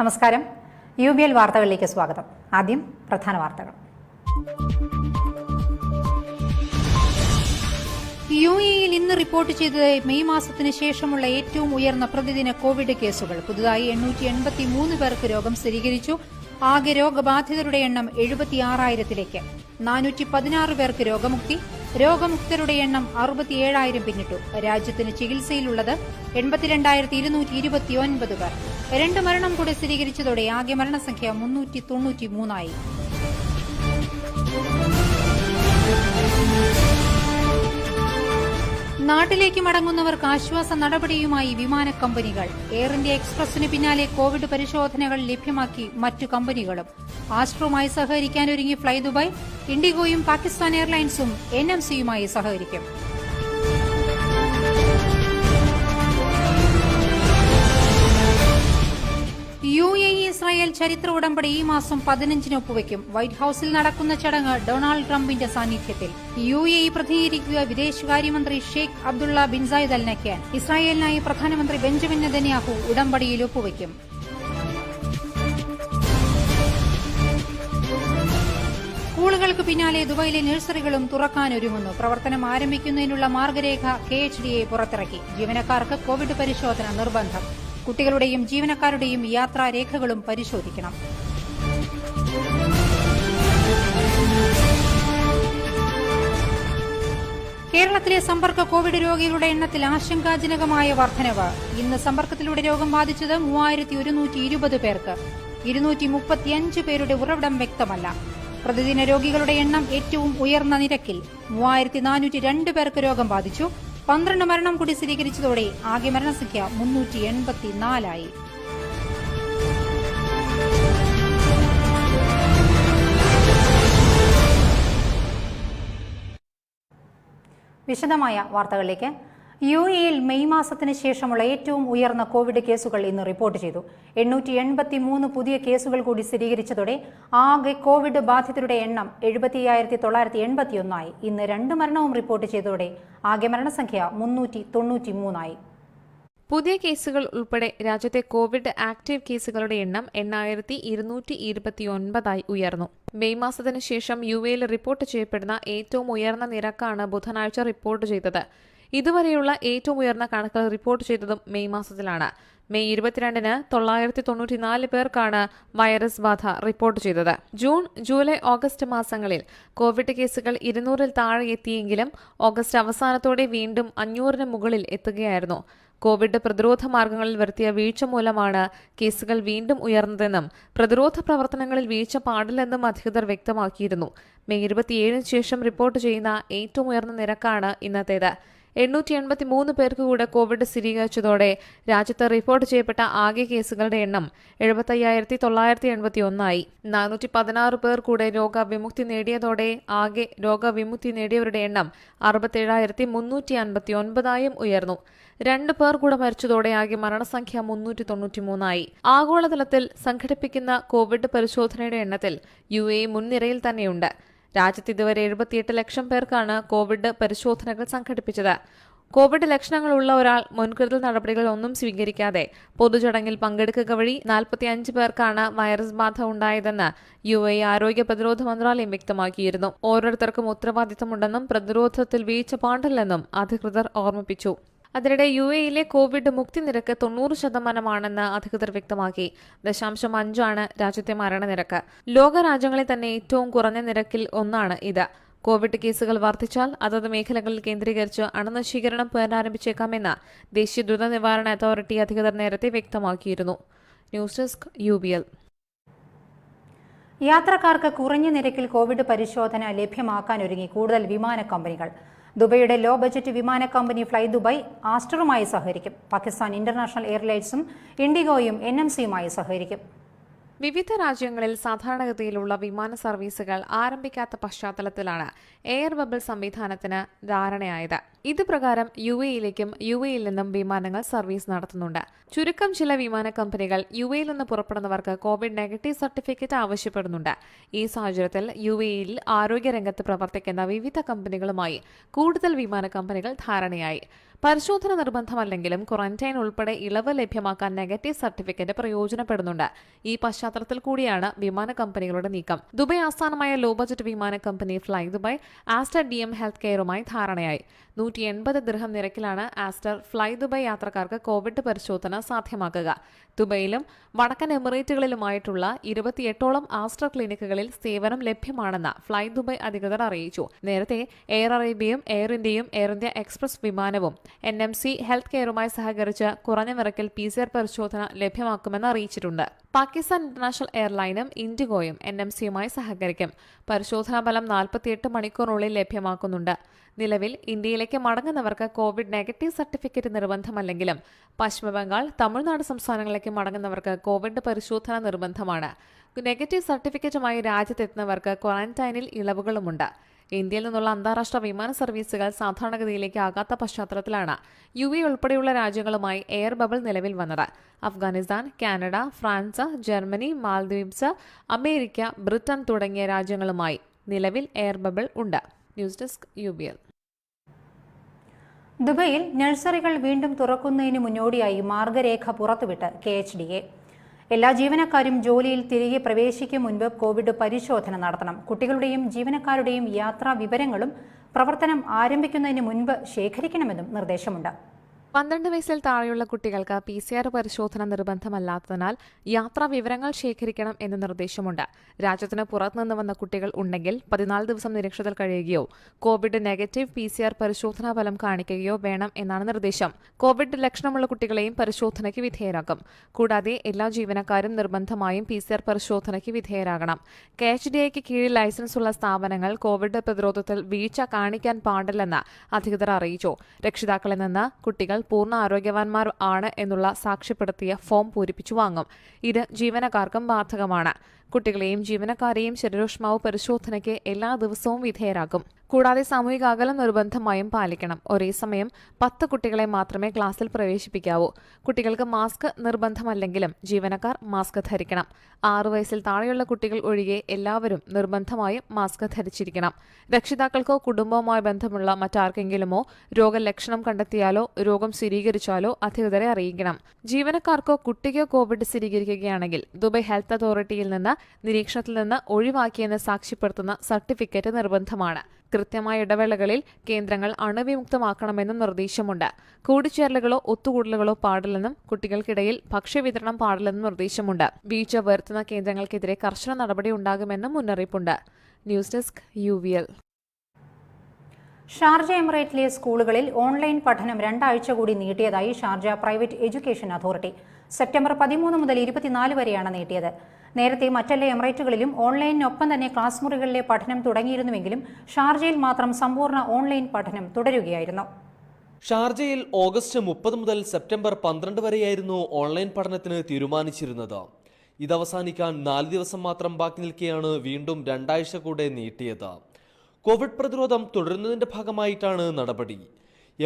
നമസ്കാരം. U B L വാർത്തകളിലേക്ക് സ്വാഗതം. ആദ്യം പ്രധാന വാർത്തകൾ. യു എയിൽ ഇന്ന് റിപ്പോർട്ട് ചെയ്തത് മെയ് മാസത്തിന് ശേഷമുള്ള ഏറ്റവും ഉയർന്ന പ്രതിദിന കോവിഡ് കേസുകൾ. പുതുതായി എണ്ണൂറ്റി എൺപത്തി മൂന്ന് പേർക്ക് രോഗം സ്ഥിരീകരിച്ചു. ആകെ രോഗബാധിതരുടെ എണ്ണം എഴുപത്തിയാറായിരത്തിലേക്ക്. നാനൂറ്റി പതിനാറ് പേർക്ക് രോഗമുക്തി. രോഗമുക്തരുടെ എണ്ണം അറുപത്തിയേഴായിരം പിന്നിട്ടു. രാജ്യത്തിന് ചികിത്സയിലുള്ളത് എൺപത്തിരണ്ടായിരത്തി ഇരുന്നൂറ്റി ഇരുപത്തിയൊൻപത് പേർ. രണ്ട് മരണം കൂടി സ്ഥിരീകരിച്ചതോടെ ആകെ മരണസംഖ്യ മുന്നൂറ്റി തൊണ്ണൂറ്റി നാട്ടിലേക്ക് മടങ്ങുന്നവർക്ക് ആശ്വാസ നടപടിയുമായി വിമാന കമ്പനികൾ. എയർ ഇന്ത്യ എക്സ്പ്രസിന് പിന്നാലെ കോവിഡ് പരിശോധനകൾ ലഭ്യമാക്കി മറ്റു കമ്പനികളും. ആസ്ട്രോമായി സഹകരിക്കാനൊരുങ്ങി ഫ്ലൈ ദുബായ് ഇൻഡിഗോയും പാകിസ്ഥാൻ എയർലൈൻസും എൻഎംസിയുമായി സഹകരിക്കും. യു എ ഇ ഇസ്രായേൽ ചരിത്ര ഉടമ്പടി ഈ മാസം പതിനഞ്ചിന് ഒപ്പുവെക്കും. വൈറ്റ് ഹൌസിൽ നടക്കുന്ന ചടങ്ങ് ഡൊണാൾഡ് ട്രംപിന്റെ സാന്നിധ്യത്തിൽ. യു എ ഇ പ്രതികരിക്കുക വിദേശകാര്യമന്ത്രി Sheikh Abdullah bin Zayed Al ഇസ്രായേലിനായി പ്രധാനമന്ത്രി ബെഞ്ചമിൻ നെതന്യാഹു ഉടമ്പടിയിൽ ഒപ്പുവെക്കും. സ്കൂളുകൾക്ക് പിന്നാലെ ദുബായിലെ നഴ്സറികളും തുറക്കാനൊരുങ്ങുന്നു പ്രവർത്തനം ആരംഭിക്കുന്നതിനുള്ള മാർഗരേഖ കെ എച്ച് ഡി എ പുറത്തിറക്കി. ജീവനക്കാർക്ക് കോവിഡ് പരിശോധന നിർബന്ധം. കുട്ടികളുടെയും ജീവനക്കാരുടെയും യാത്രാരേഖകളും പരിശോധിക്കണം. കേരളത്തിലെ സമ്പർക്ക കോവിഡ് രോഗികളുടെ എണ്ണത്തിൽ ആശങ്കാജനകമായ വർധനവ്. ഇന്ന് സമ്പർക്കത്തിലൂടെ രോഗം ബാധിച്ചത് മൂവായിരത്തി ഒരുന്നൂറ്റി ഇരുപത് പേർക്ക്. ഇരുന്നൂറ്റി മുപ്പത്തിയഞ്ച് പേരുടെ ഉറവിടം വ്യക്തമല്ല. പ്രതിദിന രോഗികളുടെ എണ്ണം ഏറ്റവും ഉയർന്ന നിരക്കിൽ മൂവായിരത്തി നാനൂറ്റി രണ്ട് പേർക്ക് രോഗം ബാധിച്ചു. പന്ത്രണ്ട് മരണം കൂടി സ്ഥിരീകരിച്ചതോടെ ആകെ മരണസംഖ്യ മുന്നൂറ്റി എൺപത്തിനാലായി. വിശദമായ വാർത്തകളിലേക്ക് യു എയിൽ മെയ് മാസത്തിന് ശേഷമുള്ള ഏറ്റവും ഉയർന്ന കോവിഡ് കേസുകൾ ഇന്ന് റിപ്പോർട്ട് ചെയ്തു. എണ്ണൂറ്റി എൺപത്തി മൂന്ന് പുതിയ കേസുകൾ കൂടി സ്ഥിരീകരിച്ചതോടെ ആകെ കോവിഡ് ബാധിതരുടെ എണ്ണം എഴുപത്തിയായിരത്തി തൊള്ളായിരത്തി എൺപത്തിയൊന്നായി ഇന്ന് രണ്ട് മരണവും റിപ്പോർട്ട് ചെയ്തതോടെ ആകെ മരണസംഖ്യ മുന്നൂറ്റി തൊണ്ണൂറ്റി മൂന്നായി പുതിയ കേസുകൾ ഉൾപ്പെടെ രാജ്യത്തെ കോവിഡ് ആക്റ്റീവ് കേസുകളുടെ എണ്ണം എണ്ണായിരത്തി ഇരുന്നൂറ്റി ഇരുപത്തിയൊൻപതായി ഉയർന്നു. മെയ് മാസത്തിന് ശേഷം യു എയിൽ റിപ്പോർട്ട് ചെയ്യപ്പെടുന്ന ഏറ്റവും ഉയർന്ന നിരക്കാണ് ബുധനാഴ്ച റിപ്പോർട്ട് ചെയ്തത്. ഇതുവരെയുള്ള ഏറ്റവും ഉയർന്ന കണക്കുകൾ റിപ്പോർട്ട് ചെയ്തതും മെയ് മാസത്തിലാണ്. മെയ് ഇരുപത്തിരണ്ടിന് തൊള്ളായിരത്തി തൊണ്ണൂറ്റിനാല് പേർക്കാണ് വൈറസ് ബാധ റിപ്പോർട്ട് ചെയ്തത്. ജൂൺ ജൂലൈ ഓഗസ്റ്റ് മാസങ്ങളിൽ കോവിഡ് കേസുകൾ ഇരുന്നൂറിൽ താഴെ എത്തിയെങ്കിലും ഓഗസ്റ്റ് അവസാനത്തോടെ വീണ്ടും അഞ്ഞൂറിന് മുകളിൽ എത്തുകയായിരുന്നു. കോവിഡ് പ്രതിരോധ മാർഗങ്ങളിൽ വരുത്തിയ വീഴ്ച മൂലമാണ് കേസുകൾ വീണ്ടും ഉയർന്നതെന്നും പ്രതിരോധ പ്രവർത്തനങ്ങളിൽ വീഴ്ച പാടില്ലെന്നും അധികൃതർ വ്യക്തമാക്കിയിരുന്നു. മെയ് ഇരുപത്തിയേഴിന് ശേഷം റിപ്പോർട്ട് ചെയ്യുന്ന ഏറ്റവും ഉയർന്ന നിരക്കാണ് ഇന്നത്തേത്. എണ്ണൂറ്റി എൺപത്തി മൂന്ന് പേർക്ക് കൂടെ കോവിഡ് സ്ഥിരീകരിച്ചതോടെ രാജ്യത്ത് റിപ്പോർട്ട് ചെയ്യപ്പെട്ട ആകെ കേസുകളുടെ എണ്ണം എഴുപത്തയ്യായിരത്തി തൊള്ളായിരത്തി എൺപത്തി ഒന്നായി നാനൂറ്റി പതിനാറ് പേർ കൂടെ രോഗവിമുക്തി നേടിയതോടെ ആകെ രോഗവിമുക്തി നേടിയവരുടെ എണ്ണം അറുപത്തേഴായിരത്തി മുന്നൂറ്റി അൻപത്തി ഒൻപതായും ഉയർന്നു. രണ്ട് പേർ കൂടെ മരിച്ചതോടെ ആകെ മരണസംഖ്യ മുന്നൂറ്റി തൊണ്ണൂറ്റി മൂന്നായി ആഗോളതലത്തിൽ സംഘടിപ്പിക്കുന്ന കോവിഡ് പരിശോധനയുടെ എണ്ണത്തിൽ യു എ മുൻനിരയിൽ തന്നെയുണ്ട്. രാജ്യത്ത് ഇതുവരെ എഴുപത്തിയെട്ട് ലക്ഷം പേർക്കാണ് കോവിഡ് പരിശോധനകൾ സംഘടിപ്പിച്ചത്. കോവിഡ് ലക്ഷണങ്ങളുള്ള ഒരാൾ മുൻകരുതൽ നടപടികൾ ഒന്നും സ്വീകരിക്കാതെ പൊതുചടങ്ങിൽ പങ്കെടുക്കുക വഴി നാൽപ്പത്തിയഞ്ച് പേർക്കാണ് വൈറസ് ബാധ ഉണ്ടായതെന്ന് യു എ ആരോഗ്യ പ്രതിരോധ മന്ത്രാലയം വ്യക്തമാക്കിയിരുന്നു. ഓരോരുത്തർക്കും ഉത്തരവാദിത്തമുണ്ടെന്നും പ്രതിരോധത്തിൽ വീഴ്ച പാടില്ലെന്നും അധികൃതർ ഓർമ്മിപ്പിച്ചു. അതിനിടെ യു എയിലെ കോവിഡ് മുക്തി നിരക്ക് തൊണ്ണൂറ് ശതമാനമാണെന്ന് അധികൃതർ വ്യക്തമാക്കി. ദശാംശം അഞ്ചാണ് രാജ്യത്തെ മരണനിരക്ക്. ലോകരാജ്യങ്ങളിൽ തന്നെ ഏറ്റവും കുറഞ്ഞ നിരക്കിൽ ഒന്നാണ് ഇത്. കോവിഡ് കേസുകൾ വർദ്ധിച്ചാൽ അതത് മേഖലകളിൽ കേന്ദ്രീകരിച്ച് അണുനശീകരണം പുനരാരംഭിച്ചേക്കാമെന്ന് ദേശീയ ദുരന്ത നിവാരണ അതോറിറ്റി അധികൃതർ നേരത്തെ വ്യക്തമാക്കിയിരുന്നു. News desk U B L യാത്രക്കാർക്ക് കുറഞ്ഞ നിരക്കിൽ കോവിഡ് പരിശോധന ലഭ്യമാക്കാനൊരുങ്ങി കൂടുതൽ വിമാന കമ്പനികൾ ദുബൈയുടെ ലോ ബജറ്റ് വിമാന കമ്പനി ഫ്ലൈ ദുബായ് ആസ്റ്ററുമായി സഹകരിക്കും. പാകിസ്ഥാൻ ഇന്റർനാഷണൽ എയർലൈൻസും ഇൻഡിഗോയും എൻ എം സിയുമായി സഹകരിക്കും. വിവിധ രാജ്യങ്ങളിൽ സാധാരണഗതിയിലുള്ള വിമാന സർവീസുകൾ ആരംഭിക്കാത്ത പശ്ചാത്തലത്തിലാണ് എയർ ബബിൾ സംവിധാനത്തിന് ധാരണയായത്. ഇതുപ്രകാരം യു എയിലേക്കും യു എയിൽ നിന്നും വിമാനങ്ങൾ സർവീസ് നടത്തുന്നുണ്ട്. ചുരുക്കം ചില വിമാന കമ്പനികൾ യു എയിൽ നിന്ന് പുറപ്പെടുന്നവർക്ക് കോവിഡ് നെഗറ്റീവ് സർട്ടിഫിക്കറ്റ് ആവശ്യപ്പെടുന്നുണ്ട്. ഈ സാഹചര്യത്തിൽ യു എയിൽ ആരോഗ്യരംഗത്ത് പ്രവർത്തിക്കുന്ന വിവിധ കമ്പനികളുമായി കൂടുതൽ വിമാന കമ്പനികൾ ധാരണയായി. പരിശോധന നിർബന്ധമല്ലെങ്കിലും ക്വാറന്റൈൻ ഉൾപ്പെടെ ഇളവ് ലഭ്യമാക്കാൻ നെഗറ്റീവ് സർട്ടിഫിക്കറ്റ് പ്രയോജനപ്പെടുന്നുണ്ട്. ഈ പശ്ചാത്തലത്തിൽ കൂടിയാണ് വിമാന കമ്പനികളുടെ നീക്കം. ദുബായ് ആസ്ഥാനമായ ലോ ബജറ്റ് വിമാന company Fly Dubai Aster D M health കെയറുമായി ധാരണയായി. നൂറ്റി എൺപത് ദൃഹം നിരക്കിലാണ് ആസ്റ്റർ ഫ്ലൈ ദുബായ് യാത്രക്കാർക്ക് കോവിഡ് പരിശോധന സാധ്യമാക്കുക. ദുബൈയിലും വടക്കൻ എമിറേറ്റുകളിലുമായിട്ടുള്ള ഇരുപത്തിയെട്ടോളം ആസ്റ്റർ ക്ലിനിക്കുകളിൽ സേവനം ലഭ്യമാണെന്ന് ഫ്ലൈ ദുബായ് അധികൃതർ അറിയിച്ചു. നേരത്തെ എയർ അറേബ്യയും എയർ ഇന്ത്യയും എയർ ഇന്ത്യ എക്സ്പ്രസ് വിമാനവും എൻ എം സി ഹെൽത്ത് കെയറുമായി സഹകരിച്ച് കുറഞ്ഞ നിരക്കിൽ പി സി ആർ പരിശോധന ലഭ്യമാക്കുമെന്ന് അറിയിച്ചിട്ടുണ്ട്. പാകിസ്ഥാൻ ഇന്റർനാഷണൽ എയർലൈനും ഇൻഡിഗോയും എൻ എം സിയുമായി സഹകരിക്കും. പരിശോധനാ ഫലം നാൽപ്പത്തിയെട്ട് മണിക്കൂറിനുള്ളിൽ ലഭ്യമാക്കുന്നുണ്ട്. നിലവിൽ ഇന്ത്യയിലേക്ക് മടങ്ങുന്നവർക്ക് കോവിഡ് നെഗറ്റീവ് സർട്ടിഫിക്കറ്റ് നിർബന്ധമല്ലെങ്കിലും പശ്ചിമബംഗാൾ തമിഴ്നാട് സംസ്ഥാനങ്ങളിലേക്ക് മടങ്ങുന്നവർക്ക് കോവിഡ് പരിശോധന നിർബന്ധമാണ്. നെഗറ്റീവ് സർട്ടിഫിക്കറ്റുമായി രാജ്യത്തെത്തുന്നവർക്ക് ക്വാറന്റൈനിൽ ഇളവുകളുമുണ്ട്. ഇന്ത്യയിൽ നിന്നുള്ള അന്താരാഷ്ട്ര വിമാന സർവീസുകൾ സാധാരണഗതിയിലേക്ക് ആകാത്ത പശ്ചാത്തലത്തിലാണ് യു എ ഉൾപ്പെടെയുള്ള രാജ്യങ്ങളുമായി എയർ ബബിൾ നിലവിൽ വന്നത്. Afghanistan Canada France Germany Maldives America Britain തുടങ്ങിയ രാജ്യങ്ങളുമായി നിലവിൽ എയർ ബബിൾ ഉണ്ട്. News desk U B L. ദുബൈയിൽ നഴ്സറികൾ വീണ്ടും തുറക്കുന്നതിന് മുന്നോടിയായി മാർഗരേഖ പുറത്തുവിട്ട് കെ എച്ച് ഡി എ. എല്ലാ ജീവനക്കാരും ജോലിയിൽ തിരികെ പ്രവേശിക്കും മുൻപ് കോവിഡ് പരിശോധന നടത്തണം. കുട്ടികളുടെയും ജീവനക്കാരുടെയും യാത്രാ വിവരങ്ങളും പ്രവർത്തനം ആരംഭിക്കുന്നതിന് മുൻപ് ശേഖരിക്കണമെന്നും നിർദ്ദേശമുണ്ട്. പന്ത്രണ്ട് വയസ്സിൽ താഴെയുള്ള കുട്ടികൾക്ക് പി സി ആർ പരിശോധന നിർബന്ധമല്ലാത്തതിനാൽ യാത്രാ വിവരങ്ങൾ ശേഖരിക്കണം എന്ന നിർദ്ദേശമുണ്ട്. രാജ്യത്തിന് പുറത്തുനിന്ന് വന്ന കുട്ടികൾ ഉണ്ടെങ്കിൽ പതിനാല് ദിവസം നിരീക്ഷണത്തിൽ കഴിയുകയോ Covid negative P C R പരിശോധനാ ഫലം കാണിക്കുകയോ വേണം എന്നാണ് നിർദ്ദേശം. കോവിഡ് ലക്ഷണമുള്ള കുട്ടികളെയും പരിശോധനയ്ക്ക് വിധേയരാക്കും. കൂടാതെ എല്ലാ ജീവനക്കാരും നിർബന്ധമായും പി സി ആർ പരിശോധനയ്ക്ക് വിധേയരാകണം. കെ എച്ച് ഡി ഐക്ക് കീഴിൽ ലൈസൻസ് ഉള്ള സ്ഥാപനങ്ങൾ കോവിഡ് പ്രതിരോധത്തിൽ വീഴ്ച കാണിക്കാൻ പാടില്ലെന്ന് അധികൃതർ അറിയിച്ചു. രക്ഷിതാക്കളിൽ നിന്ന് കുട്ടികൾ പൂർണ ആരോഗ്യവാന്മാർ ആണ് എന്നുള്ള സാക്ഷ്യപ്പെടുത്തിയ ഫോം പൂരിപ്പിച്ചു വാങ്ങും. ഇത് ജീവനക്കാർക്കും ബാധകമാണ്. കുട്ടികളെയും ജീവനക്കാരെയും ശരീരോഷ്മാവ് പരിശോധനയ്ക്ക് എല്ലാ ദിവസവും വിധേയരാക്കും. കൂടാതെ സാമൂഹിക അകലം നിർബന്ധമായും പാലിക്കണം. ഒരേ സമയം പത്ത് കുട്ടികളെ മാത്രമേ ക്ലാസ്സിൽ പ്രവേശിപ്പിക്കാവൂ. കുട്ടികൾക്ക് മാസ്ക് നിർബന്ധമല്ലെങ്കിലും ജീവനക്കാർ മാസ്ക് ധരിക്കണം. ആറു വയസ്സിൽ താഴെയുള്ള കുട്ടികൾ ഒഴികെ എല്ലാവരും നിർബന്ധമായും മാസ്ക് ധരിച്ചിരിക്കണം. രക്ഷിതാക്കൾക്കോ കുടുംബവുമായി ബന്ധമുള്ള മറ്റാർക്കെങ്കിലുമോ രോഗലക്ഷണം കണ്ടെത്തിയാലോ രോഗം സ്ഥിരീകരിച്ചാലോ അധികൃതരെ അറിയിക്കണം. ജീവനക്കാർക്കോ കുട്ടിക്കോ കോവിഡ് സ്ഥിരീകരിക്കുകയാണെങ്കിൽ ദുബായ് ഹെൽത്ത് അതോറിറ്റിയിൽ നിന്ന് നിരീക്ഷണത്തിൽ നിന്ന് ഒഴിവാക്കിയെന്ന് സാക്ഷ്യപ്പെടുത്തുന്ന സർട്ടിഫിക്കറ്റ് നിർബന്ധമാണ്. കൃത്യമായ ഇടവേളകളിൽ കേന്ദ്രങ്ങൾ അണുവിമുക്തമാക്കണമെന്നും നിർദ്ദേശമുണ്ട്. കൂടിച്ചേരലുകളോ ഒത്തുകൂടലുകളോ പാടില്ലെന്നും കുട്ടികൾക്കിടയിൽ ഭക്ഷ്യവിതരണം പാടില്ലെന്നും നിർദ്ദേശമുണ്ട്. വീഴ്ച വരുത്തുന്ന കേന്ദ്രങ്ങൾക്കെതിരെ കർശന നടപടി ഉണ്ടാകുമെന്നും മുന്നറിയിപ്പുണ്ട്. News desk U V L Sharjah എമിറേറ്റിലെ സ്കൂളുകളിൽ ഓൺലൈൻ പഠനം രണ്ടാഴ്ച കൂടി നീട്ടിയതായി Sharjah private education authority. September പതിമൂന്ന് മുതൽ ഇരുപത്തിനാല് വരെയാണ് നീട്ടിയത്. നേരത്തെ മറ്റെല്ലാ എമിറേറ്റുകളിലും ഓൺലൈനിനൊപ്പം തന്നെ ക്ലാസ് മുറികളിലെ പഠനം തുടങ്ങിയിരുന്നുവെങ്കിലും ഷാർജയിൽ മാത്രം സമ്പൂർണ ഓൺലൈൻ പഠനം തുടരുകയായിരുന്നു. ഷാർജയിൽ ഓഗസ്റ്റ് മുപ്പത് മുതൽ സെപ്റ്റംബർ പന്ത്രണ്ട് വരെയായിരുന്നു ഓൺലൈൻ പഠനത്തിന് തീരുമാനിച്ചിരുന്നത്. ഇത് അവസാനിക്കാൻ നാല് ദിവസം മാത്രം ബാക്കി നിൽക്കെയാണ് വീണ്ടും രണ്ടാഴ്ച കൂടെ നീട്ടിയത്. കോവിഡ് പ്രതിരോധം തുടരുന്നതിന്റെ ഭാഗമായിട്ടാണ് നടപടി.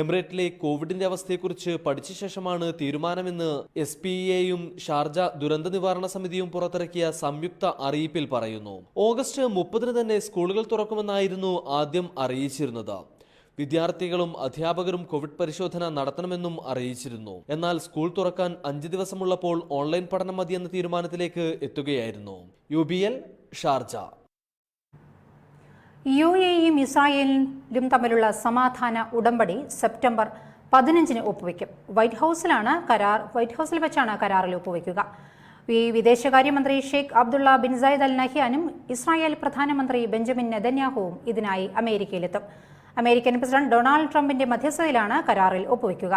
എമിറേറ്റിലെ കോവിഡിന്റെ അവസ്ഥയെക്കുറിച്ച് പഠിച്ച ശേഷമാണ് തീരുമാനമെന്ന് എസ് പി എയും ഷാർജ ദുരന്ത നിവാരണ സമിതിയും പുറത്തിറക്കിയ സംയുക്ത അറിയിപ്പിൽ പറയുന്നു. ഓഗസ്റ്റ് മുപ്പതിന് തന്നെ സ്കൂളുകൾ തുറക്കുമെന്നായിരുന്നു ആദ്യം അറിയിച്ചിരുന്നത്. വിദ്യാർത്ഥികളും അധ്യാപകരും കോവിഡ് പരിശോധന നടത്തണമെന്നും അറിയിച്ചിരുന്നു. എന്നാൽ സ്കൂൾ തുറക്കാൻ അഞ്ച് ദിവസമുള്ളപ്പോൾ ഓൺലൈൻ പഠനം മതിയെന്ന തീരുമാനത്തിലേക്ക് എത്തുകയായിരുന്നു. യു ഷാർജ യു എയും ഇസ്രായേലും തമ്മിലുള്ള സമാധാന ഉടമ്പടി സെപ്റ്റംബർ പതിനഞ്ചിന് ഒപ്പുവെക്കും. വൈറ്റ് ഹൌസിലാണ് കരാർ വൈറ്റ് ഹൌസിൽ വെച്ചാണ് കരാറിൽ ഒപ്പുവെക്കുക. ഈ വിദേശകാര്യമന്ത്രി Sheikh Abdullah bin Zayed Al നഹ്യാനും Israel പ്രധാനമന്ത്രി ബെഞ്ചമിൻ നെതന്യാഹുവും ഇതിനായി അമേരിക്കയിലെത്തും. അമേരിക്കൻ പ്രസിഡന്റ് ഡൊണാൾഡ് ട്രംപിന്റെ മധ്യസ്ഥതയിലാണ് കരാറിൽ ഒപ്പുവെക്കുക.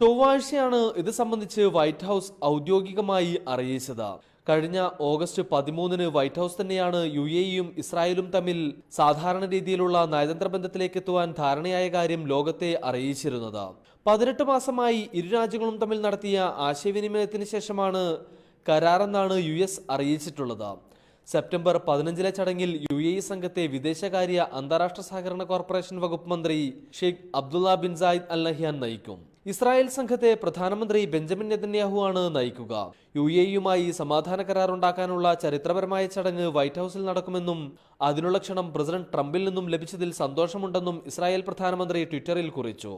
ചൊവ്വാഴ്ചയാണ് ഇത് സംബന്ധിച്ച് വൈറ്റ് ഹൗസ് ഔദ്യോഗികമായി അറിയിച്ചത്. കഴിഞ്ഞ ഓഗസ്റ്റ് പതിമൂന്നിന് വൈറ്റ് ഹൗസ് തന്നെയാണ് യു എയും ഇസ്രായേലും തമ്മിൽ സാധാരണ രീതിയിലുള്ള നയതന്ത്ര ബന്ധത്തിലേക്ക് എത്തുവാൻ ധാരണയായ കാര്യം ലോകത്തെ അറിയിച്ചിരുന്നത്. പതിനെട്ട് മാസമായി ഇരു രാജ്യങ്ങളും തമ്മിൽ നടത്തിയ ആശയവിനിമയത്തിന് ശേഷമാണ് കരാറെന്നാണ് യു എസ് അറിയിച്ചിട്ടുള്ളത്. സെപ്റ്റംബർ പതിനഞ്ചിലെ ചടങ്ങിൽ യു എ സംഘത്തെ വിദേശകാര്യ അന്താരാഷ്ട്ര സഹകരണ കോർപ്പറേഷൻ വകുപ്പ് മന്ത്രി Sheikh Abdullah bin Zayed Al Nahyan നയിക്കും. ഇസ്രായേൽ സംഘത്തെ പ്രധാനമന്ത്രി ബെഞ്ചമിൻ നെതന്യാഹു ആണ് നയിക്കുക. യു എയുമായി സമാധാന കരാർ ഉണ്ടാക്കാനുള്ള ചരിത്രപരമായ ചടങ്ങ് വൈറ്റ് ഹൌസിൽ നടക്കുമെന്നും അതിനുള്ള ക്ഷണം പ്രസിഡന്റ് ട്രംപിൽ നിന്നും ലഭിച്ചതിൽ സന്തോഷമുണ്ടെന്നും ഇസ്രായേൽ പ്രധാനമന്ത്രി ട്വിറ്ററിൽ കുറിച്ചു.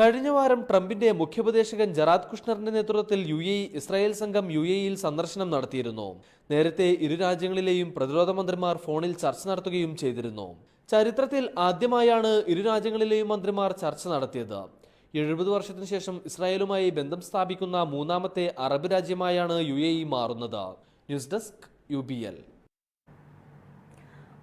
കഴിഞ്ഞ വാരം ട്രംപിന്റെ മുഖ്യോപദേശകൻ ജറാദ് കുഷ്ണറിന്റെ നേതൃത്വത്തിൽ യു എ ഇസ്രായേൽ സംഘം യു എയിൽ സന്ദർശനം നടത്തിയിരുന്നു. നേരത്തെ ഇരു രാജ്യങ്ങളിലെയും പ്രതിരോധ മന്ത്രിമാർ ഫോണിൽ ചർച്ച നടത്തുകയും ചെയ്തിരുന്നു. ചരിത്രത്തിൽ ആദ്യമായാണ് ഇരു രാജ്യങ്ങളിലെയും മന്ത്രിമാർ ചർച്ച നടത്തിയത്. എഴുപത് വർഷത്തിനു ശേഷം ഇസ്രായേലുമായി ബന്ധം സ്ഥാപിക്കുന്ന മൂന്നാമത്തെ അറബ് രാജ്യമായാണ് യു എ ഇ മാറുന്നത്. News desk U B L.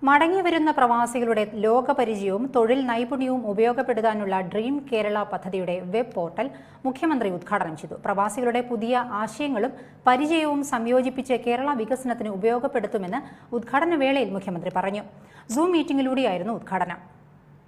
മടങ്ങിവരുന്ന പ്രവാസികളുടെ ലോകപരിചയവും തൊഴിൽ നൈപുണ്യവും ഉപയോഗപ്പെടുത്താനുള്ള ഡ്രീം കേരള പദ്ധതിയുടെ വെബ് പോർട്ടൽ മുഖ്യമന്ത്രി ഉദ്ഘാടനം ചെയ്തു. പ്രവാസികളുടെ പുതിയ ആശയങ്ങളും പരിചയവും സംയോജിപ്പിച്ച് കേരള വികസനത്തിന് ഉപയോഗപ്പെടുത്തുമെന്ന് ഉദ്ഘാടന വേളയിൽ മുഖ്യമന്ത്രി പറഞ്ഞു. സൂം മീറ്റിംഗിലൂടെയായിരുന്നു ഉദ്ഘാടനം.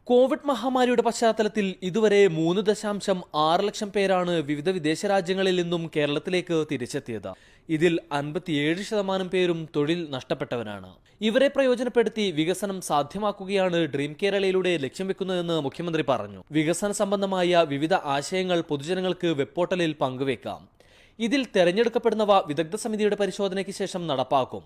കോവിഡ് മഹാമാരിയുടെ പശ്ചാത്തലത്തിൽ ഇതുവരെ മൂന്ന് ദശാംശം ആറ് ലക്ഷം പേരാണ് വിവിധ വിദേശ രാജ്യങ്ങളിൽ നിന്നും കേരളത്തിലേക്ക് തിരിച്ചെത്തിയത്. ഇതിൽ അൻപത്തിയേഴ് ശതമാനം പേരും തൊഴിൽ നഷ്ടപ്പെട്ടവരാണ്. ഇവരെ പ്രയോജനപ്പെടുത്തി വികസനം സാധ്യമാക്കുകയാണ് ഡ്രീം കേരളയിലൂടെ ലക്ഷ്യം വെക്കുന്നതെന്ന് മുഖ്യമന്ത്രി പറഞ്ഞു. വികസന സംബന്ധമായ വിവിധ ആശയങ്ങൾ പൊതുജനങ്ങൾക്ക് വെബ് പോർട്ടലിൽ പങ്കുവെക്കാം. ഇതിൽ തെരഞ്ഞെടുക്കപ്പെടുന്നവ വിദഗ്ധ സമിതിയുടെ പരിശോധനയ്ക്ക് ശേഷം നടപ്പാക്കും.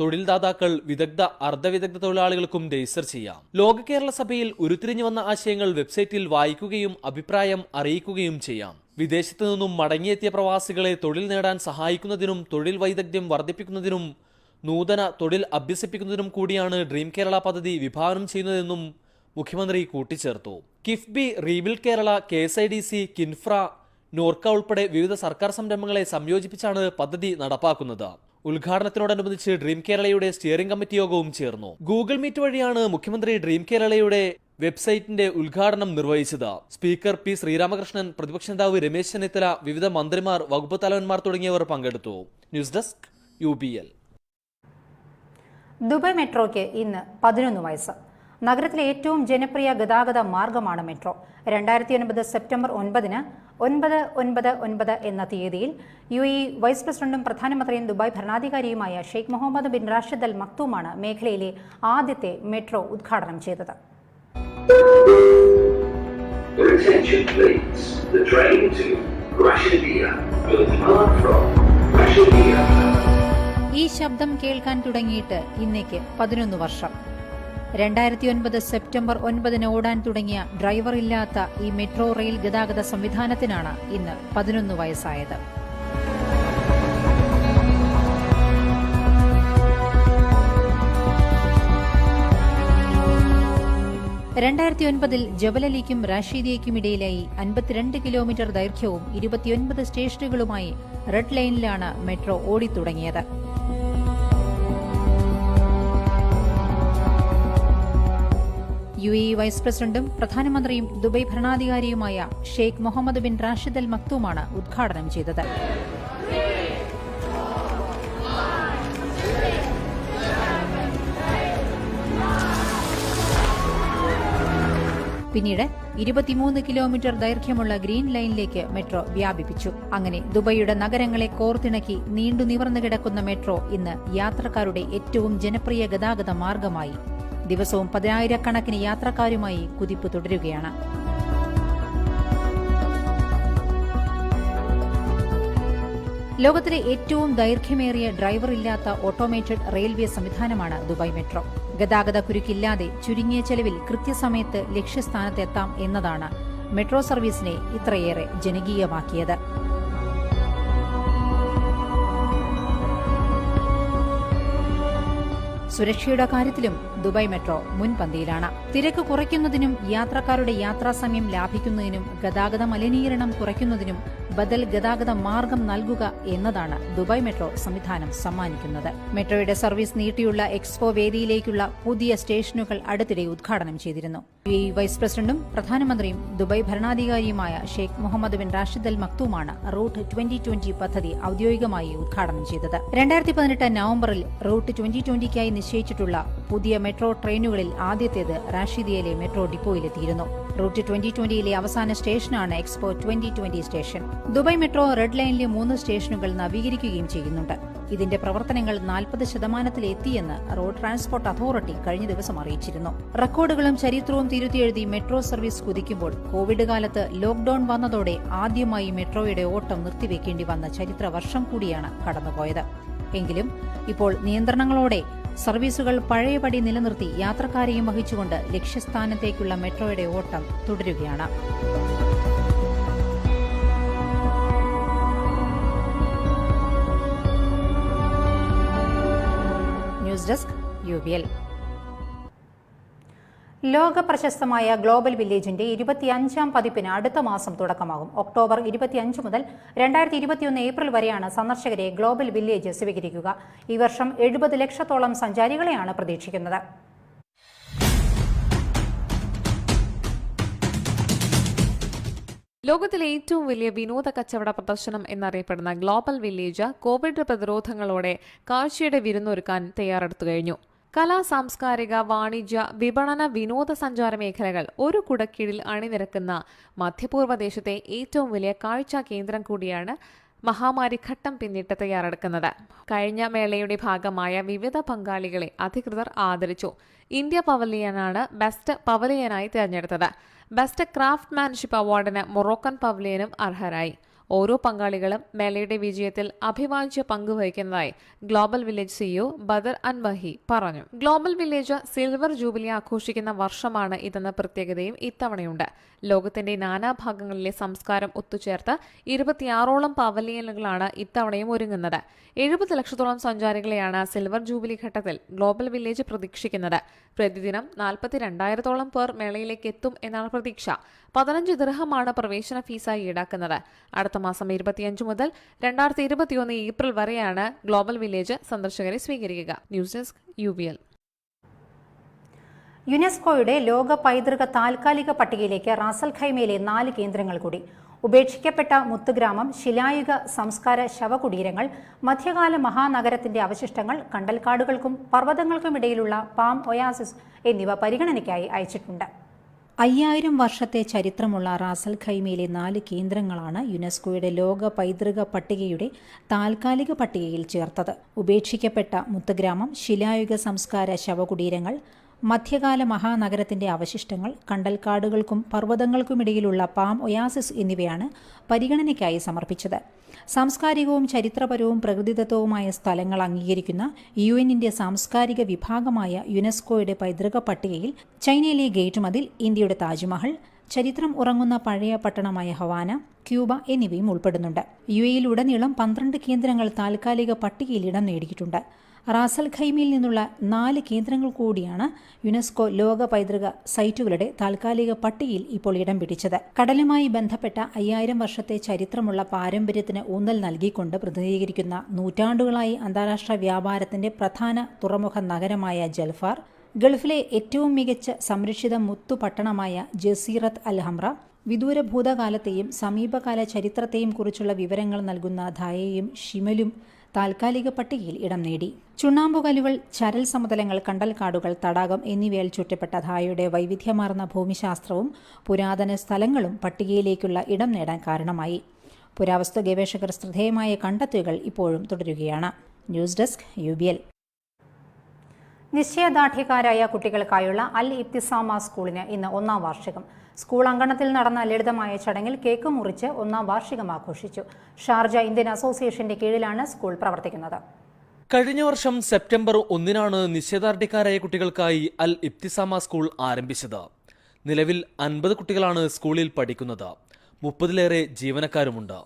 തൊഴിൽദാതാക്കൾ വിദഗ്ധ അർദ്ധവിദഗ്ധ തൊഴിലാളികൾക്കും രജിസ്റ്റർ ചെയ്യാം. ലോക കേരള സഭയിൽ ഉരുത്തിരിഞ്ഞു വന്ന ആശയങ്ങൾ വെബ്സൈറ്റിൽ വായിക്കുകയും അഭിപ്രായം അറിയിക്കുകയും ചെയ്യാം. വിദേശത്തു നിന്നും മടങ്ങിയെത്തിയ പ്രവാസികളെ തൊഴിൽ നേടാൻ സഹായിക്കുന്നതിനും തൊഴിൽ വൈദഗ്ധ്യം വർദ്ധിപ്പിക്കുന്നതിനും നൂതന തൊഴിൽ അഭ്യസിപ്പിക്കുന്നതിനും കൂടിയാണ് ഡ്രീം കേരള പദ്ധതി വിഭാവനം ചെയ്യുന്നതെന്നും മുഖ്യമന്ത്രി കൂട്ടിച്ചേർത്തു. KIIFB rebuild Kerala K S I D C KINFRA NORKA ഉൾപ്പെടെ വിവിധ സർക്കാർ സംരംഭങ്ങളെ സംയോജിപ്പിച്ചാണ് പദ്ധതി നടപ്പാക്കുന്നത്. ഉദ്ഘാടനത്തിനോടനുബന്ധിച്ച് ഡ്രീം കേരളയുടെ സ്റ്റിയറിംഗ് കമ്മിറ്റി യോഗവും ചേർന്നു. ഗൂഗിൾ മീറ്റ് വഴിയാണ് മുഖ്യമന്ത്രി ഡ്രീം കേരളയുടെ വെബ്സൈറ്റിന്റെ ഉദ്ഘാടനം നിർവഹിച്ചത്. സ്പീക്കർ പി ശ്രീരാമകൃഷ്ണൻ പ്രതിപക്ഷ നേതാവ് രമേശ് ചെന്നിത്തല വിവിധ മന്ത്രിമാർ വകുപ്പ് തലവന്മാർ തുടങ്ങിയവർ പങ്കെടുത്തു. ന്യൂസ് ഡെസ്ക് യു ദുബായ് മെട്രോയ്ക്ക് ഇന്ന് പതിനൊന്ന് വയസ്സ്. നഗരത്തിലെ ഏറ്റവും ജനപ്രിയ ഗതാഗത മാർഗമാണ് മെട്രോ. രണ്ടായിരത്തി ഒൻപത് സെപ്റ്റംബർ ഒൻപതിന് ഒൻപത് ഒൻപത് ഒൻപത് എന്ന തീയതിയിൽ യു ഇ വൈസ് പ്രസിഡന്റും പ്രധാനമന്ത്രിയും Dubai ഭരണാധികാരിയുമായ Sheikh Mohammed bin Rashid Al മക്തൂമാണ് മേഖലയിലെ ആദ്യത്തെ മെട്രോ ഉദ്ഘാടനം ചെയ്തത്. ഈ ശബ്ദം കേൾക്കാൻ തുടങ്ങിയിട്ട് ഇന്നേക്ക് പതിനൊന്ന് വർഷം. രണ്ടായിരത്തി ഒൻപത് സെപ്റ്റംബർ ഒൻപതിന് ഓടാൻ തുടങ്ങിയ ഡ്രൈവർ ഇല്ലാത്ത ഈ മെട്രോ റെയിൽ ഗതാഗത സംവിധാനത്തിനാണ് ഇന്ന് പതിനൊന്ന് വയസ്സായത്. രണ്ടായിരത്തി ഒൻപതിൽ ജബലലിക്കും റാഷീദിയയ്ക്കും ഇടയിലായി അൻപത്തിരണ്ട് കിലോമീറ്റർ ദൈർഘ്യവും ഇരുപത്തിയൊൻപത് സ്റ്റേഷനുകളുമായി റെഡ് ലൈനിലാണ് മെട്രോ ഓടിത്തുടങ്ങിയത്. യു എ വൈസ് പ്രസിഡന്റും പ്രധാനമന്ത്രിയും Dubai ഭരണാധികാരിയുമായ Sheikh Mohammed bin Rashid Al മക്തൂമാണ് ഉദ്ഘാടനം ചെയ്തത്. പിന്നീട് ഇരുപത്തിമൂന്ന് കിലോമീറ്റർ ദൈർഘ്യമുള്ള ഗ്രീൻ ലൈനിലേക്ക് മെട്രോ വ്യാപിപ്പിച്ചു. അങ്ങനെ ദുബൈയുടെ നഗരങ്ങളെ കോർത്തിണക്കി നീണ്ടു നിവർന്നു കിടക്കുന്ന മെട്രോ ഇന്ന് യാത്രക്കാരുടെ ഏറ്റവും ജനപ്രിയ ഗതാഗത മാർഗമായി. ദിവസവും പതിനായിരക്കണക്കിന് യാത്രക്കാരുമായി കുതിപ്പ് തുടരുകയാണ്. ലോകത്തിലെ ഏറ്റവും ദൈർഘ്യമേറിയ ഡ്രൈവർ ഇല്ലാത്ത ഓട്ടോമേറ്റഡ് റെയിൽവേ സംവിധാനമാണ് ദുബായ് മെട്രോ. ഗതാഗത കുരുക്കില്ലാതെ ചുരുങ്ങിയ ചെലവിൽ കൃത്യസമയത്ത് ലക്ഷ്യസ്ഥാനത്തെത്താം എന്നതാണ് മെട്രോ സർവീസിനെ ഇത്രയേറെ ജനകീയമാക്കിയത്. സുരക്ഷയുടെ കാര്യത്തിലും ദുബായ് മെട്രോ മുൻപന്തിയിലാണ്. തിരക്ക് കുറയ്ക്കുന്നതിനും യാത്രക്കാരുടെ യാത്രാസമയം ലാഭിക്കുന്നതിനും ഗതാഗത മലിനീകരണം കുറയ്ക്കുന്നതിനും ബദൽ ഗതാഗത മാർഗം നൽകുക എന്നതാണ് ദുബായ് മെട്രോ സംവിധാനം സമ്മാനിക്കുന്നത്. മെട്രോയുടെ സർവീസ് നീട്ടിയുള്ള എക്സ്പോ വേദിയിലേക്കുള്ള പുതിയ സ്റ്റേഷനുകൾ അടുത്തിടെ ഉദ്ഘാടനം ചെയ്തിരുന്നു. യു വൈസ് പ്രസിഡന്റും പ്രധാനമന്ത്രിയും Dubai ഭരണാധികാരിയുമായ Sheikh Mohammed bin Rashid Al മക്തൂമാണ് route twenty twenty പദ്ധതി ഔദ്യോഗികമായി ഉദ്ഘാടനം ചെയ്തത്. രണ്ടായിരത്തി പതിനെട്ട് നവംബറിൽ റൂട്ട് ട്വന്റി ട്വന്റിക്കായി നിശ്ചയിച്ചിട്ടുള്ള പുതിയ മെട്രോ ട്രെയിനുകളിൽ ആദ്യത്തേത് റാഷിദിയയിലെ മെട്രോ ഡിപ്പോയിലെത്തിയിരുന്നു. റൂട്ട് ട്വന്റി ട്വന്റിയിലെ അവസാന സ്റ്റേഷനാണ് Expo twenty twenty station. Dubai metro red ലൈനിലെ മൂന്ന് സ്റ്റേഷനുകൾ നവീകരിക്കുകയും ചെയ്യുന്നുണ്ട്. ഇതിന്റെ പ്രവർത്തനങ്ങൾ നാൽപ്പത് ശതമാനത്തിലെത്തിയെന്ന് റോഡ് ട്രാൻസ്പോർട്ട് അതോറിറ്റി കഴിഞ്ഞ ദിവസം അറിയിച്ചിരുന്നു. റെക്കോർഡുകളും ചരിത്രവും തിരുത്തിയെഴുതി മെട്രോ സർവീസ് കുതിക്കുമ്പോൾ കോവിഡ് കാലത്ത് ലോക്ഡൌൺ വന്നതോടെ ആദ്യമായി മെട്രോയുടെ ഓട്ടം നിർത്തിവെക്കേണ്ടി വന്ന ചരിത്ര വർഷം കൂടിയാണ് കടന്നുപോയത്. എങ്കിലും ഇപ്പോൾ നിയന്ത്രണങ്ങളോടെ സർവീസുകൾ പഴയപടി നിലനിർത്തി യാത്രക്കാരെയും വഹിച്ചുകൊണ്ട് ലക്ഷ്യസ്ഥാനത്തേക്കുള്ള മെട്രോയുടെ ഓട്ടം തുടരുകയാണ്. ഡെസ്ക് യു ബി എൽ ലോക പ്രശസ്തമായ ഗ്ലോബൽ വില്ലേജിന്റെ ഇരുപത്തിയഞ്ചാം പതിപ്പിന് അടുത്ത മാസം തുടക്കമാകും. ഒക്ടോബർ ഇരുപത്തിയഞ്ച് മുതൽ രണ്ടായിരത്തി ഇരുപത്തിയൊന്ന് ഏപ്രിൽ വരെയാണ് സന്ദർശകരെ ഗ്ലോബൽ വില്ലേജ് സ്വീകരിക്കുക. ഈ വർഷം എഴുപത് ലക്ഷത്തോളം സഞ്ചാരികളെയാണ് പ്രതീക്ഷിക്കുന്നത്. ലോകത്തിലെ ഏറ്റവും വലിയ വിനോദ കച്ചവട പ്രദർശനം എന്നറിയപ്പെടുന്ന ഗ്ലോബൽ വില്ലേജ് കോവിഡ് പ്രതിരോധങ്ങളോടെ കാഴ്ചയുടെ വിരുന്നൊരുക്കാൻ തയ്യാറെടുത്തു കഴിഞ്ഞു. കലാ സാംസ്കാരിക വാണിജ്യ വിപണന വിനോദസഞ്ചാര മേഖലകൾ ഒരു കുടക്കീഴിൽ അണിനിരക്കുന്ന മധ്യപൂർവ ദേശത്തെ ഏറ്റവും വലിയ കാഴ്ചാ കേന്ദ്രം കൂടിയാണ് മഹാമാരി ഘട്ടം പിന്നിട്ട് തയ്യാറെടുക്കുന്നത്. കഴിഞ്ഞ മേളയുടെ ഭാഗമായ വിവിധ പങ്കാളികളെ അധികൃതർ ആദരിച്ചു. ഇന്ത്യ പവലിയനാണ് ബെസ്റ്റ് പവലിയനായി തിരഞ്ഞെടുത്തത്. ബെസ്റ്റ് ക്രാഫ്റ്റ് മാൻഷിപ്പ് അവാർഡിന് മൊറോക്കൻ പവലിയനും അർഹരായി. ഓരോ പങ്കാളികളും മേളയുടെ വിജയത്തിൽ അഭിവാജ്യ പങ്കുവഹിക്കുന്നതായി global village CEO Badr Anwahi പറഞ്ഞു. ഗ്ലോബൽ വില്ലേജ് സിൽവർ ജൂബിലി ആഘോഷിക്കുന്ന വർഷമാണ് ഇതെന്ന പ്രത്യേകതയും ഇത്തവണയുണ്ട്. ലോകത്തിന്റെ നാനാഭാഗങ്ങളിലെ സംസ്കാരം ഒത്തുചേർത്ത് ഇരുപത്തിയാറോളം പവലിയനുകളാണ് ഇത്തവണയും ഒരുങ്ങുന്നത്. എഴുപത് ലക്ഷത്തോളം സഞ്ചാരികളെയാണ് സിൽവർ ജൂബിലി ഘട്ടത്തിൽ ഗ്ലോബൽ വില്ലേജ് പ്രതീക്ഷിക്കുന്നത്. പ്രതിദിനം നാൽപ്പത്തിരണ്ടായിരത്തോളം പേർ മേളയിലേക്ക് എത്തും എന്നാണ് പ്രതീക്ഷ. പതിനഞ്ച് ദൃഹമാണ് പ്രവേശന ഫീസായി ഈടാക്കുന്നത്. അടുത്ത മാസം ഇരുപത്തിയഞ്ച് മുതൽ രണ്ടായിരത്തി ഇരുപത്തിയൊന്ന് ഏപ്രിൽ വരെയാണ് ഗ്ലോബൽ വില്ലേജ് സന്ദർശകരെ സ്വീകരിക്കുക. ന്യൂസ് ഡെസ്ക് യു യുനെസ്കോയുടെ ലോക പൈതൃക താൽക്കാലിക പട്ടികയിലേക്ക് റാസൽ ഖൈമയിലെ നാല് കേന്ദ്രങ്ങൾ കൂടി. ഉപേക്ഷിക്കപ്പെട്ട മുത്തുഗ്രാമം ശിലായുഗ സംസ്കാര ശവകുടീരങ്ങൾ മധ്യകാല മഹാനഗരത്തിന്റെ അവശിഷ്ടങ്ങൾ കണ്ടൽക്കാടുകൾക്കും പർവതങ്ങൾക്കുമിടയിലുള്ള പാം ഒയാസിസ് എന്നിവ പരിഗണനയ്ക്കായി അയച്ചിട്ടുണ്ട്. അയ്യായിരം വർഷത്തെ ചരിത്രമുള്ള റാസൽ ഖൈമയിലെ നാല് കേന്ദ്രങ്ങളാണ് യുനെസ്കോയുടെ ലോക പൈതൃക പട്ടികയുടെ താൽക്കാലിക പട്ടികയിൽ ചേർത്തത്. ഉപേക്ഷിക്കപ്പെട്ട മുത്തുഗ്രാമം ശിലായുഗ സംസ്കാര ശവകുടീരങ്ങൾ മധ്യകാല മഹാനഗരത്തിന്റെ അവശിഷ്ടങ്ങൾ കണ്ടൽക്കാടുകൾക്കും പർവതങ്ങൾക്കുമിടയിലുള്ള പാം ഒയാസിസ് എന്നിവയാണ് പരിഗണനയ്ക്കായി സമർപ്പിച്ചത്. സാംസ്കാരികവും ചരിത്രപരവും പ്രകൃതിദത്തവുമായ സ്ഥലങ്ങൾ അംഗീകരിക്കുന്ന യു എന്നിന്റെ സാംസ്കാരിക വിഭാഗമായ യുനെസ്കോയുടെ പൈതൃക പട്ടികയിൽ ചൈനയിലെ ഗേറ്റ് മതിൽ ഇന്ത്യയുടെ താജ്മഹൽ ചരിത്രം ഉറങ്ങുന്ന പഴയ പട്ടണമായ ഹവാന ക്യൂബ എന്നിവയും ഉൾപ്പെടുന്നുണ്ട്. യു എയിലുടനീളം പന്ത്രണ്ട് കേന്ദ്രങ്ങൾ താൽക്കാലിക പട്ടികയിൽ ഇടം നേടിയിട്ടുണ്ട്. റാസൽ ഖൈമിൽ നിന്നുള്ള നാല് കേന്ദ്രങ്ങൾ കൂടിയാണ് യുനെസ്കോ ലോക പൈതൃക സൈറ്റുകളുടെ താൽക്കാലിക പട്ടികയിൽ ഇപ്പോൾ ഇടം പിടിച്ചത്. കടലുമായി ബന്ധപ്പെട്ട അയ്യായിരം വർഷത്തെ ചരിത്രമുള്ള പാരമ്പര്യത്തിന് ഊന്നൽ നൽകിക്കൊണ്ട് പ്രതിനിധീകരിക്കുന്ന നൂറ്റാണ്ടുകളായി അന്താരാഷ്ട്ര വ്യാപാരത്തിന്റെ പ്രധാന തുറമുഖ നഗരമായ ജൽഫാർ ഗൾഫിലെ ഏറ്റവും മികച്ച സംരക്ഷിത മുത്തു പട്ടണമായ ജസീറത്ത് അൽ ഹംറ വിദൂര ഭൂതകാലത്തെയും സമീപകാല ചരിത്രത്തെയും കുറിച്ചുള്ള വിവരങ്ങൾ നൽകുന്ന ധായയും ഷിമലും താൽക്കാലിക പട്ടികയിൽ ഇടം നേടി. ചുണ്ണാമ്പുകല്ലുകൾ ചരൽ സമതലങ്ങൾ കണ്ടൽക്കാടുകൾ തടാകം എന്നിവയാൽ ചുറ്റപ്പെട്ട ധായയുടെ വൈവിധ്യമാർന്ന ഭൂമിശാസ്ത്രവും പുരാതന സ്ഥലങ്ങളും പട്ടികയിലേക്കുള്ള ഇടം നേടാൻ കാരണമായി. പുരാവസ്തു ഗവേഷകർ ശ്രദ്ധേയമായ കണ്ടെത്തുകൾ ഇപ്പോഴും തുടരുകയാണ്. ന്യൂസ് ഡെസ്ക് യു നിശ്ചയദാർഢ്യക്കാരായ കുട്ടികൾക്കായുള്ള അൽ ഇബ്തിസാമ സ്കൂളിന് ഇന്ന് ഒന്നാം വാർഷികം. സ്കൂൾ അങ്കണത്തിൽ നടന്ന ലളിതമായ ചടങ്ങിൽ കേക്ക് മുറിച്ച് ഒന്നാം വാർഷികം ആഘോഷിച്ചു. ഷാർജ ഇന്ത്യൻ അസോസിയേഷന്റെ കീഴിലാണ് സ്കൂൾ പ്രവർത്തിക്കുന്നത്. കഴിഞ്ഞ വർഷം സെപ്റ്റംബർ ഒന്നിനാണ് നിശ്ചയദാർഢ്യക്കാരായ കുട്ടികൾക്കായി അൽ ഇബ്തിസാമ സ്കൂൾ ആരംഭിച്ചത്. നിലവിൽ അൻപത് കുട്ടികളാണ് സ്കൂളിൽ പഠിക്കുന്നത്. മുപ്പതിലേറെ ജീവനക്കാരുമുണ്ട്.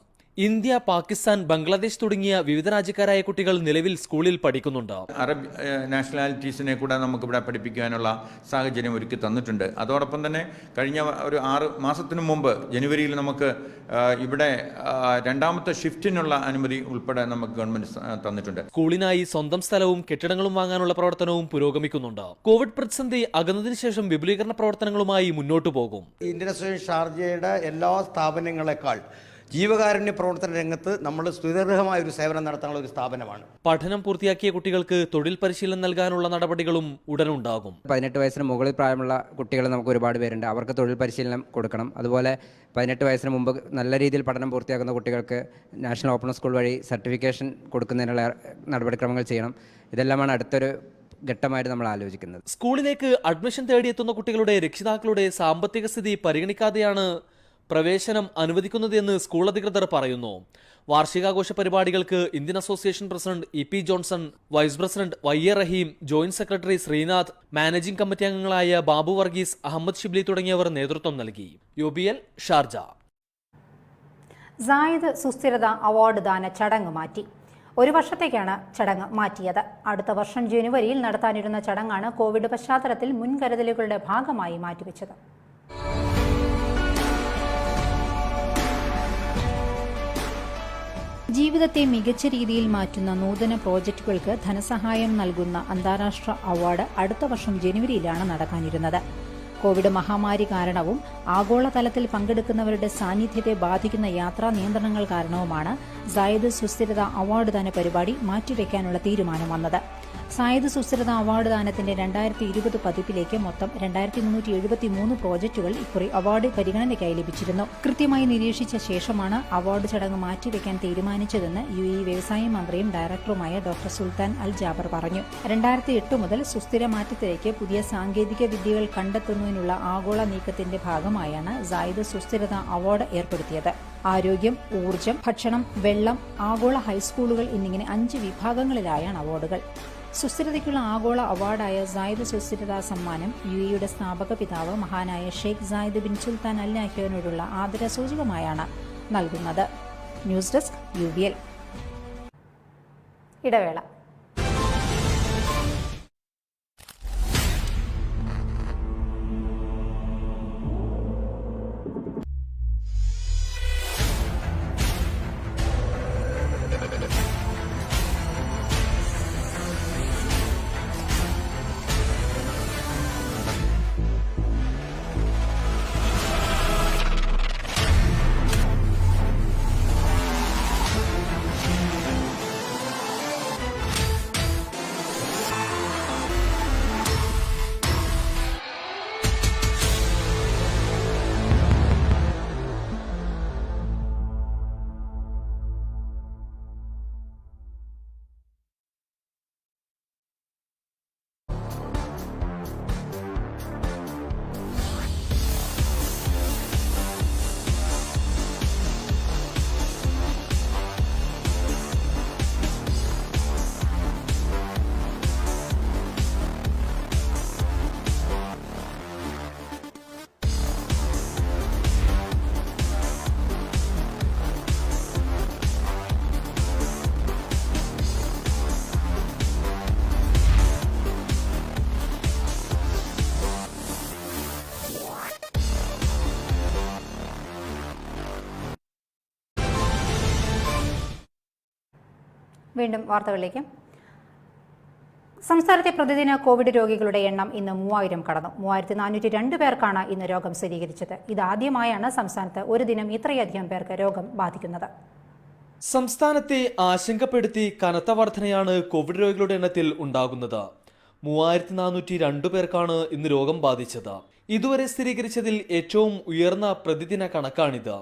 ഇന്ത്യ പാകിസ്ഥാൻ ബംഗ്ലാദേശ് തുടങ്ങിയ വിവിധ രാജ്യക്കാരായ കുട്ടികൾ നിലവിൽ സ്കൂളിൽ പഠിക്കുന്നുണ്ട്. അറബ് നാഷണാലിറ്റീസിനെ കൂടെ നമുക്കിവിടെ പഠിപ്പിക്കാനുള്ള സാഹചര്യം ഒരുക്കി തന്നിട്ടുണ്ട്. അതോടൊപ്പം തന്നെ കഴിഞ്ഞ ഒരു ആറ് മാസത്തിനു മുമ്പ് ജനുവരിയിൽ നമുക്ക് ഇവിടെ രണ്ടാമത്തെ ഷിഫ്റ്റിനുള്ള അനുമതി ഉൾപ്പെടെ നമുക്ക് ഗവൺമെന്റ് തന്നിട്ടുണ്ട്. സ്കൂളിനായി സ്വന്തം സ്ഥലവും കെട്ടിടങ്ങളും വാങ്ങാനുള്ള പ്രവർത്തനവും പുരോഗമിക്കുന്നുണ്ട്. കോവിഡ് പ്രതിസന്ധി അകന്നതിന് ശേഷം വിപുലീകരണ പ്രവർത്തനങ്ങളുമായി മുന്നോട്ടു പോകും. ഇന്ത്യൻ ഷാർജയുടെ എല്ലാ സ്ഥാപനങ്ങളെക്കാൾ ജീവകാരുണ്യ പ്രവർത്തന രംഗത്ത് നമ്മൾ സ്തുതർഹമായ ഒരു സേവനം നടത്താനുള്ള ഒരു സ്ഥാപനമാണ്. പഠനം പൂർത്തിയാക്കിയ കുട്ടികൾക്ക് തൊഴിൽ പരിശീലനം നൽകാനുള്ള നടപടികളും ഉടനുണ്ടാകും. പതിനെട്ട് വയസ്സിന് മുകളിൽ പ്രായമുള്ള കുട്ടികൾ നമുക്ക് ഒരുപാട് പേരുണ്ട്. അവർക്ക് തൊഴിൽ പരിശീലനം കൊടുക്കണം. അതുപോലെ പതിനെട്ട് വയസ്സിന് മുമ്പ് നല്ല രീതിയിൽ പഠനം പൂർത്തിയാക്കുന്ന കുട്ടികൾക്ക് നാഷണൽ ഓപ്പൺ സ്കൂൾ വഴി സർട്ടിഫിക്കേഷൻ കൊടുക്കുന്നതിനുള്ള നടപടിക്രമങ്ങൾ ചെയ്യണം. ഇതെല്ലാമാണ് അടുത്തൊരു ഘട്ടമായിട്ട് നമ്മൾ ആലോചിക്കുന്നത്. സ്കൂളിലേക്ക് അഡ്മിഷൻ തേടിയെത്തുന്ന കുട്ടികളുടെ രക്ഷിതാക്കളുടെ സാമ്പത്തിക സ്ഥിതി പരിഗണിക്കാതെയാണ് പ്രവേശനം അനുവദിക്കുന്നതെന്ന് സ്കൂൾ അധികൃതർ പറയുന്നു. വാർഷികാഘോഷ പരിപാടികൾക്ക് Indian association president E P Johnson vice president Y A Raheem joint secretary Sreenath managing committee അംഗങ്ങളായ ബാബു വർഗീസ് അഹമ്മദ് ഷിബ്ലി തുടങ്ങിയവർ നേതൃത്വം നൽകി. U B L Sharjah. Zayed സുസ്ഥിരത അവാർഡ് ദാന ചടങ്ങ് മാറ്റി. ഒരു വർഷത്തേക്കാണ് ചടങ്ങ് മാറ്റിയത്. അടുത്ത വർഷം ജനുവരിയിൽ നടത്താനിരുന്ന ചടങ്ങാണ് കോവിഡ് പശ്ചാത്തലത്തിൽ മുൻകരുതലുകളുടെ ഭാഗമായി മാറ്റിവെച്ചത്. ജീവിതത്തെ മികച്ച രീതിയിൽ മാറ്റുന്ന നൂതന പ്രോജക്റ്റുകൾക്ക് ധനസഹായം നൽകുന്ന അന്താരാഷ്ട്ര അവാർഡ് അടുത്ത വർഷം ജനുവരിയിലാണ് നടക്കാനിരുന്നത്. കോവിഡ് മഹാമാരി കാരണവും ആഗോളതലത്തിൽ പങ്കെടുക്കുന്നവരുടെ സാന്നിധ്യത്തെ ബാധിക്കുന്ന യാത്രാ നിയന്ത്രണങ്ങൾ കാരണവുമാണ് സായിദ് സുസ്ഥിരത അവാർഡ് ദാന പരിപാടി മാറ്റിവെക്കാനുള്ള തീരുമാനം വന്നത്. സായിദ് സുസ്ഥിരത അവാർഡ് ദാനത്തിന്റെ രണ്ടായിരത്തി ഇരുപത് പതിപ്പിലേക്ക് മൊത്തം രണ്ടായിരത്തി മുന്നൂറ്റി എഴുപത്തി മൂന്ന് പ്രോജക്റ്റുകൾ ഇക്കുറി അവാർഡ് പരിഗണനയ്ക്കായി ലഭിച്ചിരുന്നു. കൃത്യമായി നിരീക്ഷിച്ച ശേഷമാണ് അവാർഡ് ചടങ്ങ് മാറ്റിവെക്കാൻ തീരുമാനിച്ചതെന്ന് യു ഇ വ്യവസായ മന്ത്രിയും ഡയറക്ടറുമായ ഡോക്ടർ സുൽത്താൻ അൽ ജാബർ പറഞ്ഞു. രണ്ടായിരത്തി എട്ട് മുതൽ സുസ്ഥിര മാറ്റത്തിലേക്ക് പുതിയ സാങ്കേതിക വിദ്യകൾ കണ്ടെത്തുന്നതിനുള്ള ആഗോള നീക്കത്തിന്റെ ഭാഗമായാണ് സായുധ സുസ്ഥിരത അവാർഡ് ഏർപ്പെടുത്തിയത്. ആരോഗ്യം ഊർജം ഭക്ഷണം വെള്ളം ആഗോള ഹൈസ്കൂളുകൾ എന്നിങ്ങനെ അഞ്ച് വിഭാഗങ്ങളിലായാണ് അവാർഡുകൾ. സുസ്ഥിരതയ്ക്കുള്ള ആഗോള അവാർഡായ സായിദ് സുസ്ഥിരതാ സമ്മാനം യു എയുടെ സ്ഥാപക പിതാവ് മഹാനായ Sheikh Zayed bin Sultan Al നാഹ്യോനോടുള്ള ആദരസൂചകമായാണ് നൽകുന്നത്. ന്യൂസ് ഡെസ്ക് യു ഇടവേള. വീണ്ടും വാർത്തകളിലേക്ക്. സംസ്ഥാനത്തെ പ്രതിദിന കോവിഡ് രോഗികളുടെ എണ്ണം ഇന്ന് മൂവായിരം കടന്നു. മൂവായിരത്തി നാനൂറ്റി രണ്ട് പേർക്കാണ് ഇന്ന് രോഗം സ്ഥിരീകരിച്ചത്. ഇതാദ്യമായാണ് സംസ്ഥാനത്ത് ഒരു ദിനം ഇത്രയധികം പേർക്ക് രോഗം ബാധിക്കുന്നത്. സംസ്ഥാനത്തെ ആശങ്കപ്പെടുത്തി കനത്ത വർധനയാണ് കോവിഡ് രോഗികളുടെ എണ്ണത്തിൽ ഉണ്ടാകുന്നത്. മൂവായിരത്തി നാനൂറ്റി രണ്ടു പേർക്കാണ് ഇന്ന് രോഗം ബാധിച്ചത്. ഇതുവരെ സ്ഥിരീകരിച്ചതിൽ ഏറ്റവും ഉയർന്ന പ്രതിദിന കണക്കാണിത്.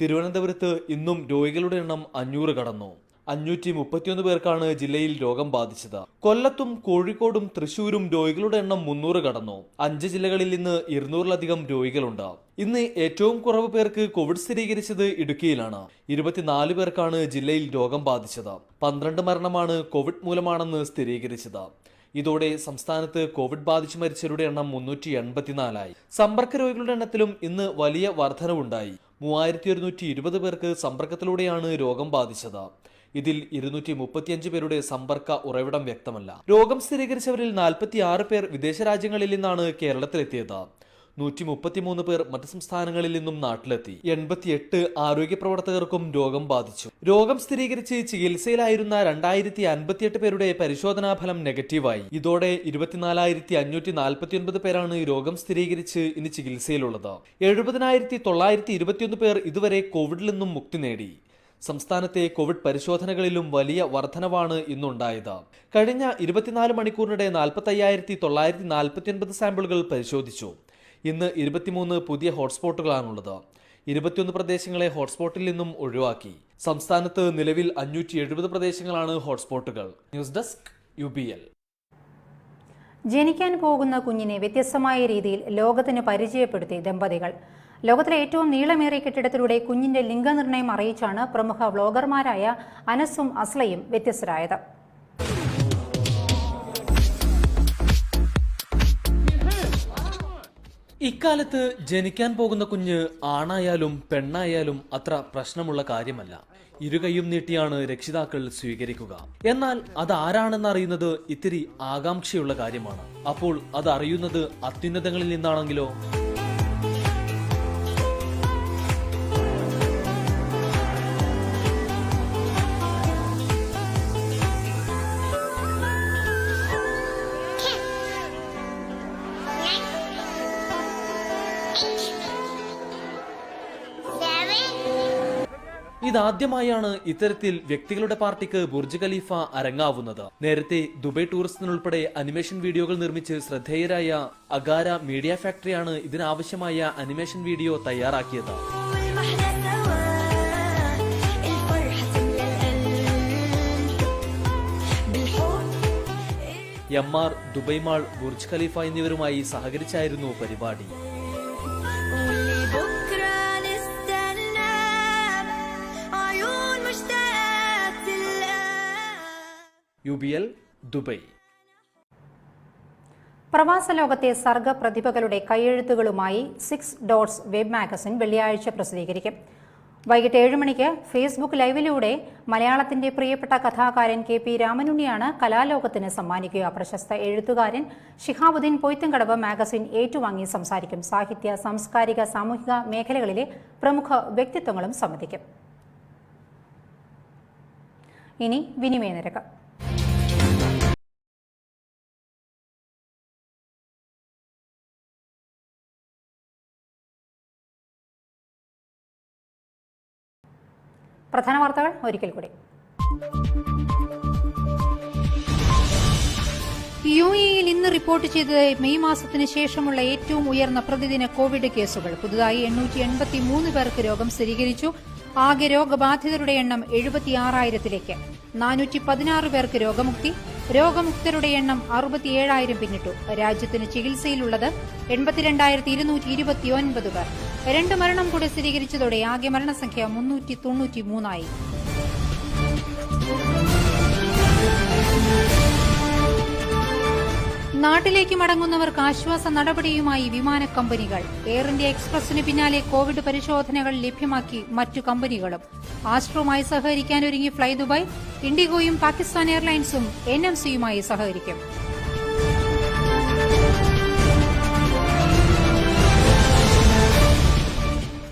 തിരുവനന്തപുരത്ത് ഇന്നും രോഗികളുടെ എണ്ണം അഞ്ഞൂറ് കടന്നു. അഞ്ഞൂറ്റി മുപ്പത്തിയൊന്ന് പേർക്കാണ് ജില്ലയിൽ രോഗം ബാധിച്ചത്. കൊല്ലത്തും കോഴിക്കോടും തൃശൂരും രോഗികളുടെ എണ്ണം മുന്നൂറ് കടന്നു. അഞ്ച് ജില്ലകളിൽ ഇന്ന് ഇരുന്നൂറിലധികം രോഗികളുണ്ട്. ഇന്ന് ഏറ്റവും കുറവ് പേർക്ക് കോവിഡ് സ്ഥിരീകരിച്ചത് ഇടുക്കിയിലാണ്. ഇരുപത്തിനാല് പേർക്കാണ് ജില്ലയിൽ രോഗം ബാധിച്ചത്. പന്ത്രണ്ട് മരണമാണ് കോവിഡ് മൂലമാണെന്ന് സ്ഥിരീകരിച്ചത്. ഇതോടെ സംസ്ഥാനത്ത് കോവിഡ് ബാധിച്ച് മരിച്ചവരുടെ എണ്ണം മുന്നൂറ്റി എൺപത്തിനാലായി. സമ്പർക്ക രോഗികളുടെ എണ്ണത്തിലും ഇന്ന് വലിയ വർധനവുണ്ടായി. മൂവായിരത്തി ഒരുന്നൂറ്റി ഇരുപത് പേർക്ക് സമ്പർക്കത്തിലൂടെയാണ് രോഗം ബാധിച്ചത്. ഇതിൽ ഇരുന്നൂറ്റി മുപ്പത്തിയഞ്ച് പേരുടെ സമ്പർക്ക ഉറവിടം വ്യക്തമല്ല. രോഗം സ്ഥിരീകരിച്ചവരിൽ നാൽപ്പത്തി ആറ് പേർ വിദേശ രാജ്യങ്ങളിൽ നിന്നാണ് കേരളത്തിലെത്തിയത്. നൂറ്റി മുപ്പത്തിമൂന്ന് പേർ മറ്റ് സംസ്ഥാനങ്ങളിൽ നിന്നും നാട്ടിലെത്തി. എൺപത്തിയെട്ട് ആരോഗ്യ പ്രവർത്തകർക്കും രോഗം ബാധിച്ചു. രോഗം സ്ഥിരീകരിച്ച് ചികിത്സയിലായിരുന്ന രണ്ടായിരത്തി അൻപത്തിയെട്ട് പേരുടെ പരിശോധനാ ഫലം നെഗറ്റീവായി. ഇതോടെ ഇരുപത്തിനാലായിരത്തി അഞ്ഞൂറ്റി നാൽപ്പത്തിയൊൻപത് പേരാണ് രോഗം സ്ഥിരീകരിച്ച് ഇനി ചികിത്സയിലുള്ളത്. എഴുപതിനായിരത്തി തൊള്ളായിരത്തി ഇരുപത്തിയൊന്ന് പേർ ഇതുവരെ കോവിഡിൽ നിന്നും മുക്തി നേടി. സംസ്ഥാനത്തെ കോവിഡ് പരിശോധനകളിലും വലിയ വർധനവാണ് ഇന്നുണ്ടായത്. കഴിഞ്ഞ ഇരുപത്തിനാല് മണിക്കൂറിനിടെ നാൽപ്പത്തി അയ്യായിരത്തി തൊള്ളായിരത്തി നാൽപ്പത്തിയൊൻപത് സാമ്പിളുകൾ പരിശോധിച്ചു. ഇന്ന് ഇരുപത്തിമൂന്ന് പുതിയ ഹോട്ട്സ്പോട്ടുകളാണുള്ളത്. ഇരുപത്തിയൊന്ന് പ്രദേശങ്ങളെ ഹോട്ട്സ്പോട്ടിൽ നിന്നും ഒഴിവാക്കി. സംസ്ഥാനത്ത് നിലവിൽ അഞ്ഞൂറ്റി എഴുപത് പ്രദേശങ്ങളാണ് ഹോട്ട്സ്പോട്ടുകൾ. News desk U B L. ജനിക്കാൻ പോകുന്ന കുഞ്ഞിനെ വ്യത്യസ്തമായ രീതിയിൽ ലോകത്തിന് പരിചയപ്പെടുത്തി ദമ്പതികൾ. ലോകത്തിലെ ഏറ്റവും നീളമേറിയ കെട്ടിടത്തിലൂടെ കുഞ്ഞിന്റെ ലിംഗനിർണയം അറിയിച്ചാണ് പ്രമുഖ വ്ളോഗർമാരായ അനസും അസ്ലയും വ്യത്യസ്തരായത്. ഇക്കാലത്ത് ജനിക്കാൻ പോകുന്ന കുഞ്ഞ് ആണായാലും പെണ്ണായാലും അത്ര പ്രശ്നമുള്ള കാര്യമല്ല. ഇരുകൈയും നീട്ടിയാണ് രക്ഷിതാക്കൾ സ്വീകരിക്കുക. എന്നാൽ അത് ആരാണെന്ന് അറിയുന്നത് ഇത്തിരി ആകാംക്ഷയുള്ള കാര്യമാണ്. അപ്പോൾ അത് അറിയുന്നത് അത്യുന്നതങ്ങളിൽ നിന്നാണെങ്കിലോ? ഇതാദ്യമായാണ് ഇത്തരത്തിൽ വ്യക്തികളുടെ പാർട്ടിക്ക് ബുർജ് ഖലീഫ അരങ്ങാവുന്നത്. നേരത്തെ ദുബൈ ടൂറിസ്റ്റിനുൾപ്പെടെ അനിമേഷൻ വീഡിയോകൾ നിർമ്മിച്ച് ശ്രദ്ധേയരായ അഗാര മീഡിയ ഫാക്ടറിയാണ് ഇതിനാവശ്യമായ അനിമേഷൻ വീഡിയോ തയ്യാറാക്കിയത്. Emaar Dubai mall Burj Khalifa എന്നിവരുമായി സഹകരിച്ചായിരുന്നു പരിപാടി. യു ബി എൽ ദുബൈ പ്രവാസ ലോകത്തെ സർഗ പ്രതിഭകളുടെ കൈയെഴുത്തുകളുമായി സിക്സ് ഡോട്ട്സ് വെബ് മാഗസിൻ വെള്ളിയാഴ്ച പ്രസിദ്ധീകരിക്കും. വൈകിട്ട് ഏഴ് മണിക്ക് ഫേസ്ബുക്ക് ലൈവിലൂടെ മലയാളത്തിന്റെ പ്രിയപ്പെട്ട കഥാകാരൻ കെ പി രാമനുണ്ണിയാണ് കലാലോകത്തിന് സമ്മാനിക്കുക. പ്രശസ്ത എഴുത്തുകാരൻ ഷിഹാബുദ്ദീൻ പൊയ്ത്തുംകടവ് മാഗസിൻ ഏറ്റുവാങ്ങി സംസാരിക്കും. സാഹിത്യ സാംസ്കാരിക സാമൂഹിക മേഖലകളിലെ പ്രമുഖ വ്യക്തിത്വങ്ങളും സംബന്ധിക്കും. ഇനി വിനിമയ നിരക്ക്. പ്രധാന വാർത്തകൾ ഒരിക്കൽ കൂടി. യു എയിൽ ഇന്ന് റിപ്പോർട്ട് ചെയ്തത് മെയ് മാസത്തിന് ശേഷമുള്ള ഏറ്റവും ഉയർന്ന പ്രതിദിന കോവിഡ് കേസുകൾ. പുതുതായി എണ്ണൂറ്റി എൺപത്തി മൂന്ന് പേർക്ക് രോഗം സ്ഥിരീകരിച്ചു. ആകെ രോഗബാധിതരുടെ എണ്ണം എഴുപത്തിയാറായിരത്തിലേക്ക്. നാനൂറ്റി പതിനാറ് പേർക്ക് രോഗമുക്തി. രോഗമുക്തരുടെ എണ്ണം അറുപത്തിയേഴായിരം പിന്നിട്ടു. രാജ്യത്തിന് ചികിത്സയിലുള്ളത് എൺപത്തിരണ്ടായിരത്തി ഇരുന്നൂറ്റി ഇരുപത്തിയൊൻപത് പേർ. രണ്ട് മരണം കൂടി സ്ഥിരീകരിച്ചതോടെ ആകെ മരണസംഖ്യ മുന്നൂറ്റി തൊണ്ണൂറ്റി മൂന്നായി നാട്ടിലേക്ക് മടങ്ങുന്നവർക്ക് ആശ്വാസ നടപടിയുമായി വിമാന കമ്പനികൾ. എയർ ഇന്ത്യ എക്സ്പ്രസിന് പിന്നാലെ കോവിഡ് പരിശോധനകൾ ലഭ്യമാക്കി മറ്റു കമ്പനികളും. ആസ്ട്രോമായി സഹകരിക്കാനൊരുങ്ങി ഫ്ലൈ ദുബായ് ഇൻഡിഗോയും പാകിസ്ഥാൻ എയർലൈൻസും എൻ എം സിയുമായി സഹകരിക്കും.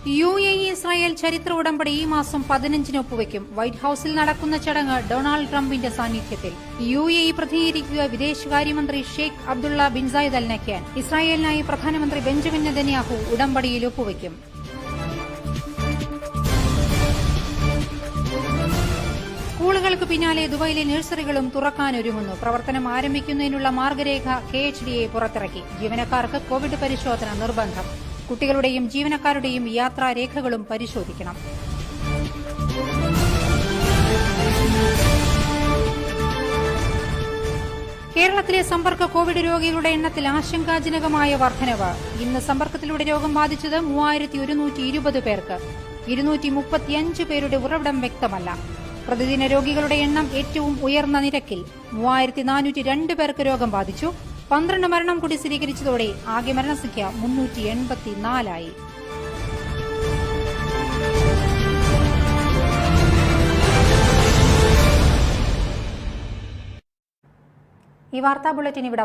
യു എ ഇ ഇസ്രായേൽ ചരിത്ര ഉടമ്പടി ഈ മാസം പതിനഞ്ചിന് ഒപ്പുവെക്കും. വൈറ്റ് ഹൌസിൽ നടക്കുന്ന ചടങ്ങ് ഡൊണാൾഡ് ട്രംപിന്റെ സാന്നിധ്യത്തിൽ. യു എ ഇ പ്രതിനിധീകരിക്കുക വിദേശകാര്യമന്ത്രി ഷെയ്ഖ് അബ്ദുള്ള ബിൻ സായിദ് ഇസ്രായേലിനായി പ്രധാനമന്ത്രി ബെഞ്ചമിൻ നെതന്യാഹു ഉടമ്പടിയിൽ ഒപ്പുവെക്കും. സ്കൂളുകൾക്ക് പിന്നാലെ ദുബൈയിലെ നഴ്സറികളും തുറക്കാനൊരുങ്ങുന്നു പ്രവർത്തനം ആരംഭിക്കുന്നതിനുള്ള മാർഗരേഖ കെ എച്ച് ഡി എ പുറത്തിറക്കി. ജീവനക്കാർക്ക് കോവിഡ് പരിശോധന നിർബന്ധം. കുട്ടികളുടെയും ജീവനക്കാരുടെയും യാത്രാരേഖകളും പരിശോധിക്കണം. കേരളത്തിലെ സമ്പർക്ക കോവിഡ് രോഗികളുടെ എണ്ണത്തിൽ ആശങ്കാജനകമായ വർധനവ്. ഇന്ന് സമ്പർക്കത്തിലൂടെ രോഗം ബാധിച്ചത് മൂവായിരത്തി ഒരുന്നൂറ്റി ഇരുപത് പേർക്ക്. ഇരുന്നൂറ്റി മുപ്പത്തിയഞ്ച് പേരുടെ ഉറവിടം വ്യക്തമല്ല. പ്രതിദിന രോഗികളുടെ എണ്ണം ഏറ്റവും ഉയർന്ന നിരക്കിൽ മൂവായിരത്തി നാനൂറ്റി രണ്ട് പേർക്ക് രോഗം ബാധിച്ചു. പന്ത്രണ്ട് മരണം കൂടി സ്ഥിരീകരിച്ചതോടെ ആകെ മരണസംഖ്യ മുന്നൂറ്റി എൺപത്തിനാലായി. ഈ വാർത്താ ബുള്ളറ്റിൻ ഇവിടെ